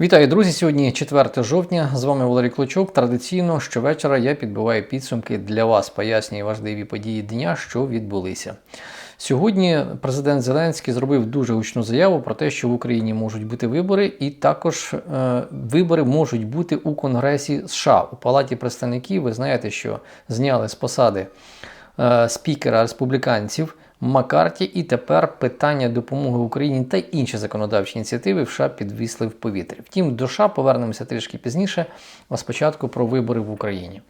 Вітаю, друзі! Сьогодні 4 жовтня. З вами Валерій Клочок. Традиційно щовечора я підбиваю підсумки для вас, пояснюю важливі події дня, що відбулися. Сьогодні президент Зеленський зробив дуже гучну заяву про те, що в Україні можуть бути вибори, і також е, вибори можуть бути у Конгресі США у Палаті представників. Ви знаєте, що зняли з посади е, спікера республіканців. Маккарті, і тепер питання допомоги Україні та інші законодавчі ініціативи в США підвісли в повітрі. Втім, до США повернемося трішки пізніше, а спочатку про вибори в Україні.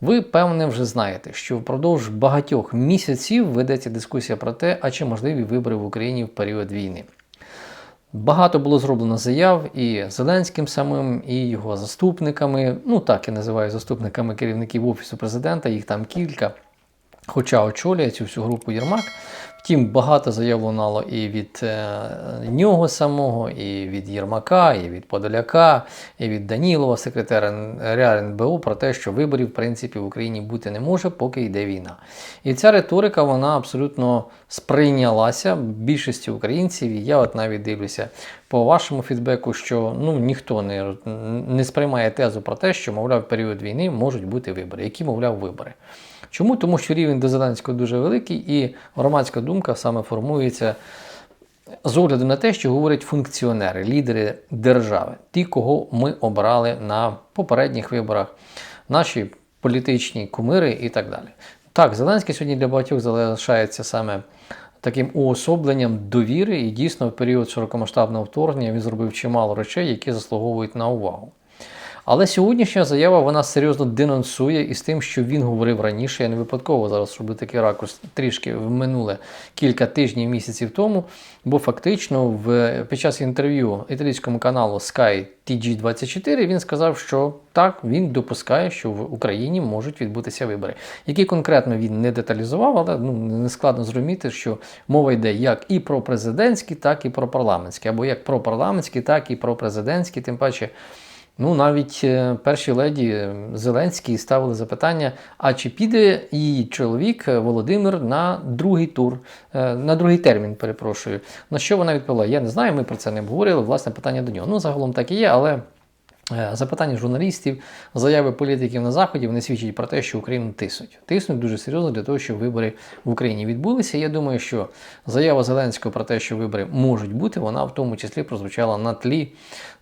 Ви, певне, вже знаєте, що впродовж багатьох місяців ведеться дискусія про те, а чи можливі вибори в Україні в період війни. Багато було зроблено заяв і Зеленським самим, і його заступниками. Ну так я називаю заступниками керівників Офісу президента, їх там кілька. Хоча очолює цю всю групу Єрмак. Втім, багато заяв лунало і від е, нього самого, і від Єрмака, і від Подоляка, і від Данілова, секретаря РНБУ, про те, що виборів в принципі в Україні бути не може, поки йде війна. І ця риторика вона абсолютно сприйнялася більшості українців. І я от навіть дивлюся по вашому фідбеку, що ну ніхто не, не сприймає тезу про те, що, мовляв, в період війни можуть бути вибори, які, мовляв, вибори. Чому? Тому що рівень до Зеленського дуже великий, і громадська думка саме формується з огляду на те, що говорять функціонери, лідери держави, ті, кого ми обрали на попередніх виборах, наші політичні кумири і так далі. Так, Зеленський сьогодні для багатьох залишається саме таким уособленням довіри, і дійсно в період широкомасштабного вторгнення він зробив чимало речей, які заслуговують на увагу. Але сьогоднішня заява вона серйозно денонсує із тим, що він говорив раніше. Я не випадково зараз роблю такий ракурс трішки в минуле кілька тижнів місяців тому. Бо фактично в під час інтерв'ю італійському каналу Sky TG24 він сказав, що так він допускає, що в Україні можуть відбутися вибори, які конкретно він не деталізував, але ну не складно зрозуміти, що мова йде як і про президентські, так і про парламентські, або як про парламентські, так і про президентські, тим паче. Ну, навіть е, перші леді Зеленський ставили запитання: а чи піде її чоловік е, Володимир на другий тур, е, на другий термін, перепрошую. На що вона відповіла? Я не знаю, ми про це не обговорили. Власне, питання до нього. Ну, загалом так і є, але. Запитання журналістів, заяви політиків на заході вони свідчать про те, що Україну тиснуть. Тиснуть дуже серйозно для того, щоб вибори в Україні відбулися. Я думаю, що заява Зеленського про те, що вибори можуть бути, вона в тому числі прозвучала на тлі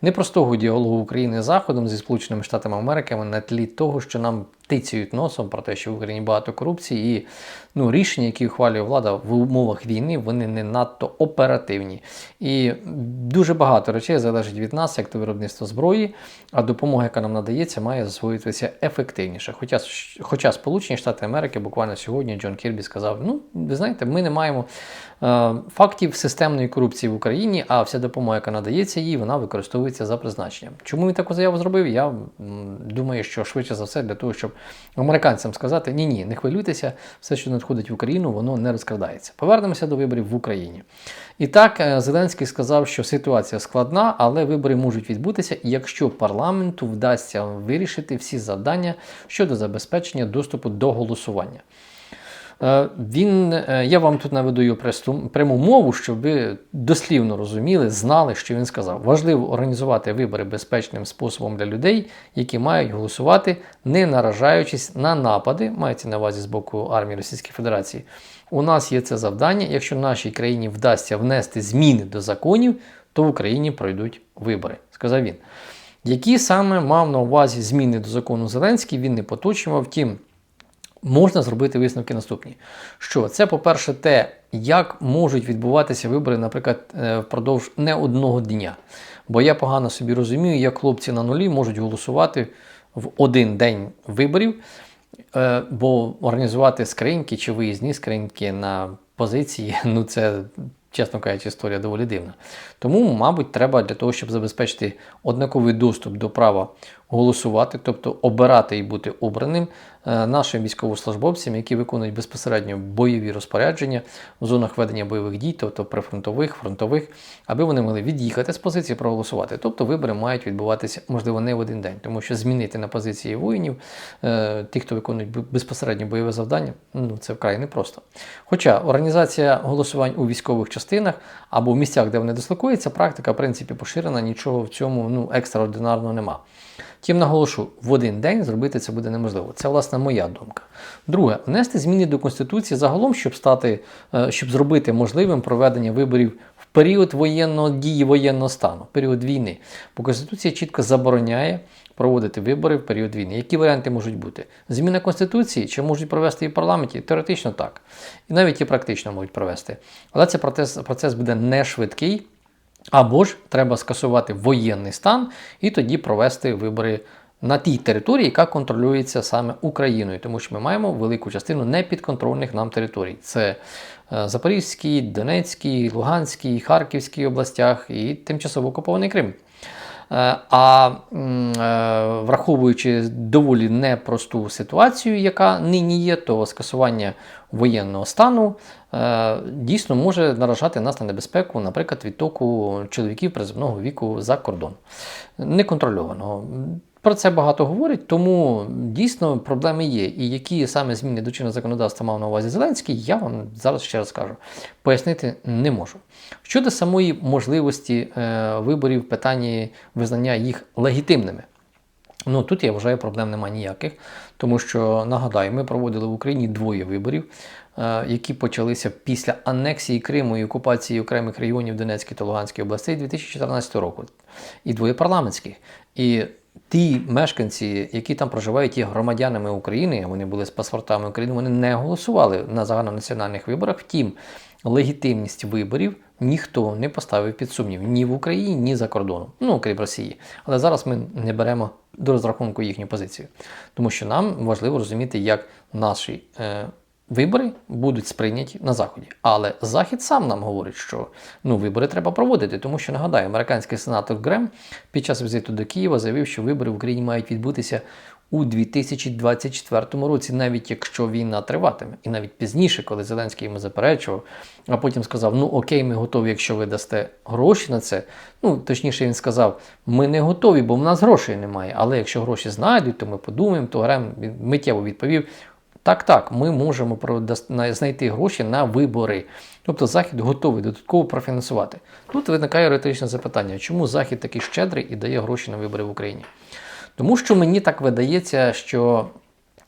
непростого діалогу України з Заходом зі Сполученими Штатами Америки, на тлі того, що нам тицюють носом про те, що в Україні багато корупції, і ну, рішення, які ухвалює влада в умовах війни, вони не надто оперативні. І дуже багато речей залежить від нас, як то виробництво зброї, а допомога, яка нам надається, має засвоюватися ефективніше. Хоча хоча Сполучені Штати Америки буквально сьогодні Джон Кірбі сказав: ну, ви знаєте, ми не маємо фактів системної корупції в Україні, а вся допомога, яка надається їй, вона використовується за призначенням. Чому він таку заяву зробив? Я думаю, що швидше за все для того, щоб американцям сказати, ні, ні, не хвилюйтеся, все, що надходить в Україну, воно не розкрадається. Повернемося до виборів в Україні. І так, е, Зеленський сказав, що ситуація складна, але вибори можуть відбутися, якщо парламенту вдасться вирішити всі завдання щодо забезпечення доступу до голосування. Е, він, е, Я вам тут наведу його пряму мову, щоб ви дослівно розуміли, знали, що він сказав. Важливо організувати вибори безпечним способом для людей, які мають голосувати, не наражаючись на напади, мається на увазі з боку армії Російської Федерації. У нас є це завдання. Якщо нашій країні вдасться внести зміни до законів, то в Україні пройдуть вибори, сказав він. Які саме мав на увазі зміни до закону Зеленський, він не поточував. Втім, можна зробити висновки наступні. Що це, по-перше, те, як можуть відбуватися вибори, наприклад, е, впродовж не одного дня. Бо я погано собі розумію, як хлопці на нулі можуть голосувати в один день виборів, е, бо організувати скриньки чи виїзні скриньки на позиції, ну це чесно кажучи, історія доволі дивна. Тому, мабуть, треба для того, щоб забезпечити однаковий доступ до права голосувати, тобто обирати і бути обраним е, нашим військовослужбовцям, які виконують безпосередньо бойові розпорядження в зонах ведення бойових дій, тобто прифронтових, фронтових, аби вони могли від'їхати з позиції проголосувати. Тобто вибори мають відбуватися, можливо, не в один день, тому що змінити на позиції воїнів, е, тих, хто виконують безпосередньо бойове завдання, ну це вкрай непросто. Хоча організація голосувань у військових частинах або в місцях, де вони дислокуються, практика, в принципі, поширена, нічого в цьому ну, екстраординарного нема. Тим наголошу, в один день зробити це буде неможливо. Це, власне, моя думка. Друге, внести зміни до Конституції загалом, щоб стати, е, щоб зробити можливим проведення виборів в період воєнного дії воєнного стану, період війни. Бо Конституція чітко забороняє проводити вибори в період війни. Які варіанти можуть бути? Зміна Конституції чи можуть провести і в парламенті? Теоретично так. І навіть і практично можуть провести. Але цей процес, процес буде не швидкий. Або ж треба скасувати воєнний стан і тоді провести вибори на тій території, яка контролюється саме Україною, тому що ми маємо велику частину непідконтрольних нам територій. Це Запорізькій, Донецькій, Луганській, Харківській областях і тимчасово окупований Крим. Е, а е, враховуючи доволі непросту ситуацію, яка нині є, то скасування воєнного стану е, дійсно може наражати нас на небезпеку, наприклад, відтоку чоловіків приземного віку за кордон неконтрольованого. Про це багато говорять, тому дійсно проблеми є. І які саме зміни до чинного законодавства мав на увазі Зеленський, я вам зараз ще раз кажу, пояснити не можу. Щодо самої можливості е, виборів, в питанні визнання їх легітимними. Ну тут я вважаю, проблем немає ніяких, тому що нагадаю, ми проводили в Україні двоє виборів, е, які почалися після анексії Криму і окупації окремих регіонів Донецької та Луганської областей 2014 року, і двоє парламентських. І ті мешканці, які там проживають, є громадянами України, вони були з паспортами України, вони не голосували на загальнонаціональних виборах. Втім, легітимність виборів ніхто не поставив під сумнів ні в Україні, ні за кордоном, ну окрім Росії. Але зараз ми не беремо до розрахунку їхню позицію, тому що нам важливо розуміти, як наші. Е, Вибори будуть сприйняті на Заході. Але Захід сам нам говорить, що ну, вибори треба проводити, тому що нагадаю, американський сенатор Грем під час візиту до Києва заявив, що вибори в Україні мають відбутися у 2024 році, навіть якщо війна триватиме. І навіть пізніше, коли Зеленський йому заперечував, а потім сказав: Ну окей, ми готові, якщо ви дасте гроші на це. Ну, точніше, він сказав: ми не готові, бо в нас грошей немає. Але якщо гроші знайдуть, то ми подумаємо, то Грем миттєво відповів. Так, так, ми можемо знайти гроші на вибори. Тобто Захід готовий додатково профінансувати. Тут виникає риторичне запитання, чому Захід такий щедрий і дає гроші на вибори в Україні? Тому що мені так видається, що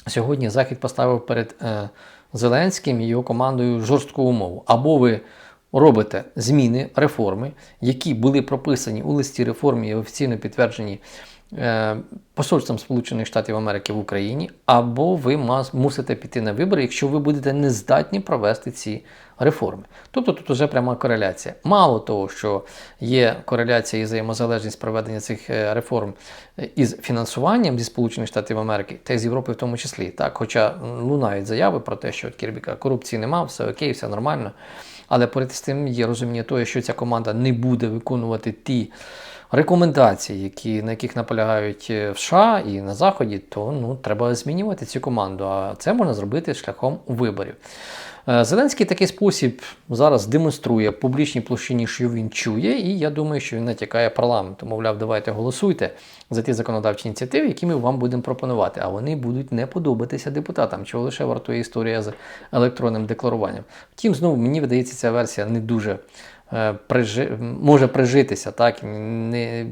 сьогодні Захід поставив перед е, Зеленським і його командою жорстку умову. Або ви робите зміни, реформи, які були прописані у листі реформі і офіційно підтверджені. Е, посольством Сполучених Штатів Америки в Україні, або ви мусите піти на вибори, якщо ви будете не здатні провести ці реформи. Тобто тут вже пряма кореляція. Мало того, що є кореляція і взаємозалежність проведення цих е, реформ е, із фінансуванням зі Сполучених Штатів Америки та з Європи в тому числі. Так, Хоча лунають заяви про те, що Кірбіка корупції нема, все окей, все нормально. Але перед тим є розуміння того, що ця команда не буде виконувати ті рекомендацій, які, на яких наполягають е, в США і на Заході, то ну, треба змінювати цю команду. А це можна зробити шляхом виборів. Е, Зеленський такий спосіб зараз демонструє в публічній площині, що він чує, і я думаю, що він натякає парламенту. Мовляв, давайте голосуйте за ті законодавчі ініціативи, які ми вам будемо пропонувати. А вони будуть не подобатися депутатам, чого лише вартує історія з електронним декларуванням. Втім, знову мені видається, ця версія не дуже прижи, може прижитися, так не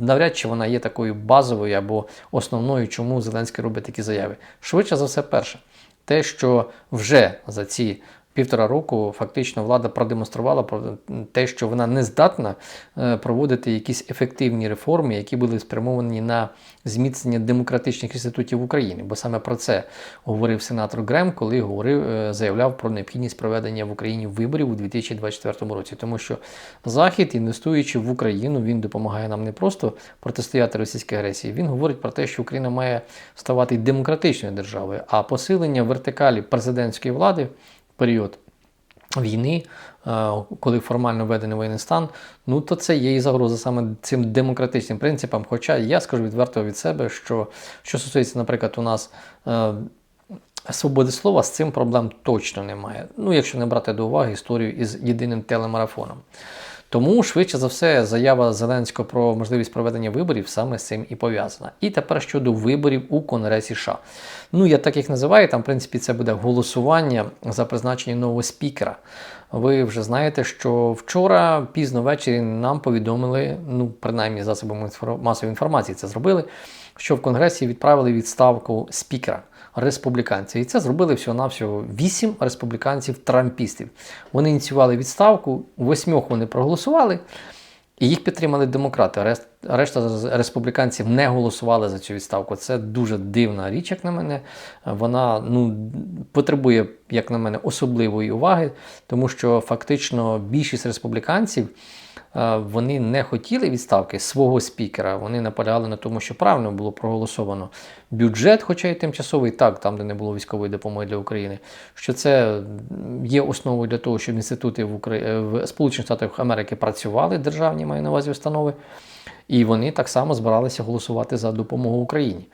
навряд чи вона є такою базовою або основною, чому Зеленський робить такі заяви. Швидше за все, перше, те, що вже за ці півтора року фактично влада продемонструвала те, що вона не здатна е, проводити якісь ефективні реформи, які були спрямовані на зміцнення демократичних інститутів України. Бо саме про це говорив сенатор Грем, коли говорив, е, заявляв про необхідність проведення в Україні виборів у 2024 році, тому що Захід, інвестуючи в Україну, він допомагає нам не просто протистояти російській агресії. Він говорить про те, що Україна має ставати демократичною державою, а посилення вертикалі президентської влади період війни, е, коли формально введений воєнний стан, ну то це є і загроза саме цим демократичним принципам. Хоча я скажу відверто від себе, що що стосується, наприклад, у нас. Е, свободи слова з цим проблем точно немає. Ну, якщо не брати до уваги історію із єдиним телемарафоном. Тому, швидше за все, заява Зеленського про можливість проведення виборів саме з цим і пов'язана. І тепер щодо виборів у Конгресі США. Ну, я так їх називаю, там, в принципі, це буде голосування за призначення нового спікера. ви вже знаєте, що вчора пізно ввечері нам повідомили, ну принаймні засобами масової інформації це зробили, що в Конгресі відправили відставку спікера республіканців. І це зробили всього-навсього вісім республіканців-трампістів. Вони ініціювали відставку, восьмьох вони проголосували. І їх підтримали демократи. Решта республіканців не голосували за цю відставку. Це дуже дивна річ, як на мене. Вона ну, потребує, як на мене, особливої уваги, тому що фактично більшість республіканців вони не хотіли відставки свого спікера. Вони наполягали на тому, що правильно було проголосовано бюджет, хоча й тимчасовий, так, там, де не було військової допомоги для України, що це є основою для того, щоб інститути в, Сполучених Штатах Америки працювали, державні маю на увазі установи. І вони так само збиралися голосувати за допомогу Україні.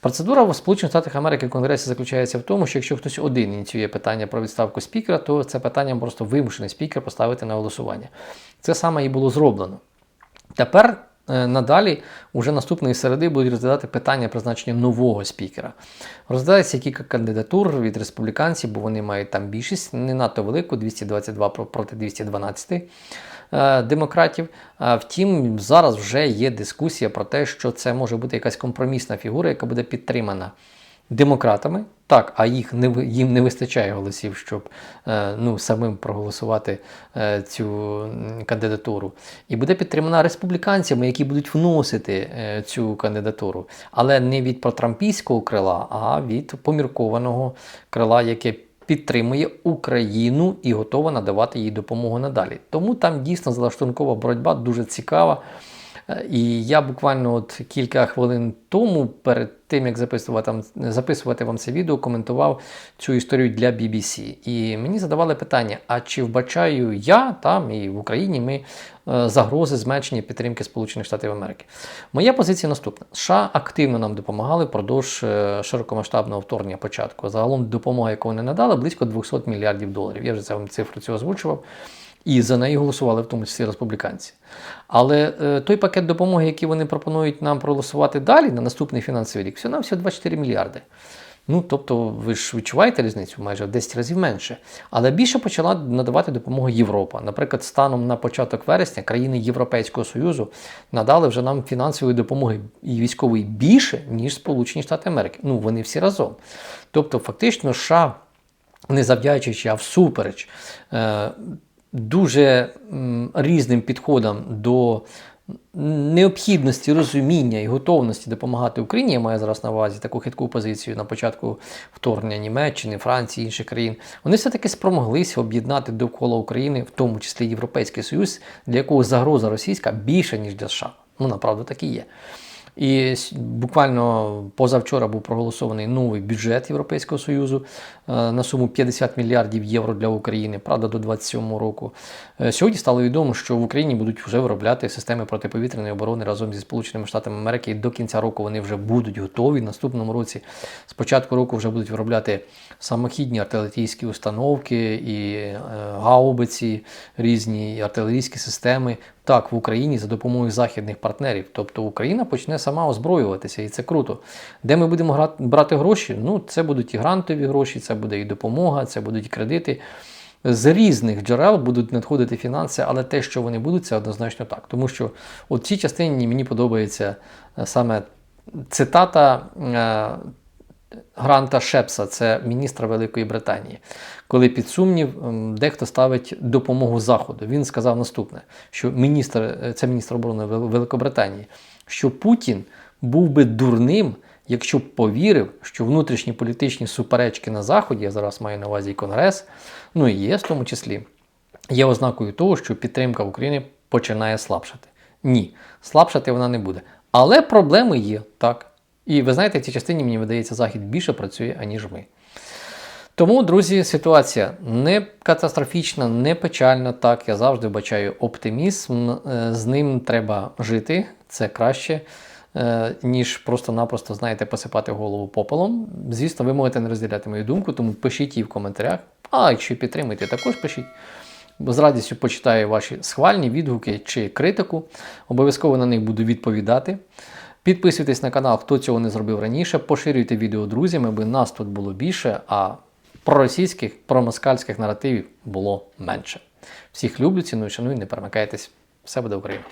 Процедура в Сполучених Штатах Америки в Конгресі заключається в тому, що якщо хтось один ініціює питання про відставку спікера, то це питання просто вимушений спікер поставити на голосування. Це саме і було зроблено. Тепер е, надалі, уже наступної середи, будуть розглядати питання призначення нового спікера. Розглядається кілька кандидатур від республіканців, бо вони мають там більшість, не надто велику, 222 проти 212 е, демократів. Втім, зараз вже є дискусія про те, що це може бути якась компромісна фігура, яка буде підтримана демократами. Так, а їх не їм не вистачає голосів, щоб е, ну, самим проголосувати е, цю кандидатуру. І буде підтримана республіканцями, які будуть вносити е, цю кандидатуру, але не від протрампійського крила, а від поміркованого крила, яке підтримує Україну і готова надавати їй допомогу надалі. Тому там дійсно залаштункова боротьба дуже цікава. Е, І я буквально от кілька хвилин тому, перед тим як записувати, вам- записувати вам це відео, коментував цю історію для BBC. І мені задавали питання: а чи вбачаю я там і в Україні ми е, загрози зменшення підтримки Сполучених Штатів Америки? Моя позиція наступна: США активно нам допомагали впродовж е, широкомасштабного вторгнення початку. Загалом допомога, яку вони надали, близько 200 мільярдів доларів. Я вже це вам цифру цю озвучував. І за неї голосували в тому числі республіканці. Але е, той пакет допомоги, який вони пропонують нам проголосувати далі на наступний фінансовий рік, всього на всього 24 мільярди. Ну, тобто, ви ж відчуваєте різницю майже в 10 разів менше. Але більше почала надавати допомогу Європа. Наприклад, станом на початок вересня країни Європейського Союзу надали вже нам фінансової допомоги і військової більше, ніж Сполучені Штати Америки. Ну, вони всі разом. Тобто, фактично, США, не завдячуючи, а всупереч е, дуже різним підходам до необхідності розуміння і готовності допомагати Україні, я маю зараз на увазі таку хитку позицію на початку вторгнення Німеччини, Франції, інших країн, вони все-таки спромоглися об'єднати довкола України, в тому числі Європейський Союз, для якого загроза російська більша, ніж для США. Ну, направду так і є. І буквально позавчора був проголосований новий бюджет Європейського Союзу е, на суму 50 мільярдів євро для України, правда, до 2027 року. Е, Сьогодні стало відомо, що в Україні будуть вже виробляти системи протиповітряної оборони разом зі Сполученими Штатами Америки. І до кінця року вони вже будуть готові. Наступному році, з початку року, вже будуть виробляти самохідні артилерійські установки і е, гаубиці, різні артилерійські системи. Так, в Україні за допомогою західних партнерів. Тобто Україна почне сама озброюватися, і це круто. Де ми будемо брати гроші? Ну, це будуть і грантові гроші, це буде і допомога, це будуть і кредити. З різних джерел будуть надходити фінанси, але те, що вони будуть, це однозначно так. Тому що у цій частині мені подобається е, саме цитата е, Гранта Шепса, це міністра Великої Британії. Коли під сумнів ем, дехто ставить допомогу Заходу. Він сказав наступне: що міністр, е, це міністр оборони Великобританії, що Путін був би дурним, якщо б повірив, що внутрішні політичні суперечки на Заході, я зараз маю на увазі і Конгрес, ну і ЄС в тому числі, є ознакою того, що підтримка України починає слабшати. Ні, слабшати вона не буде. Але проблеми є, так. І ви знаєте, в цій частині, мені видається, Захід більше працює, аніж ми. Тому, друзі, ситуація не катастрофічна, не печальна. Так, я завжди вбачаю оптимізм. Е, З ним треба жити, це краще, е, ніж просто-напросто, знаєте, посипати голову попелом. Звісно, ви можете не розділяти мою думку, тому пишіть її в коментарях. А якщо підтримуєте, також пишіть. З радістю почитаю ваші схвальні відгуки чи критику. Обов'язково на них буду відповідати. Підписуйтесь на канал, хто цього не зробив раніше. Поширюйте відео друзями, аби нас тут було більше, а проросійських, промоскальських наративів було менше. Всіх люблю, ціную, шаную, не перемикайтесь. Все буде Україна!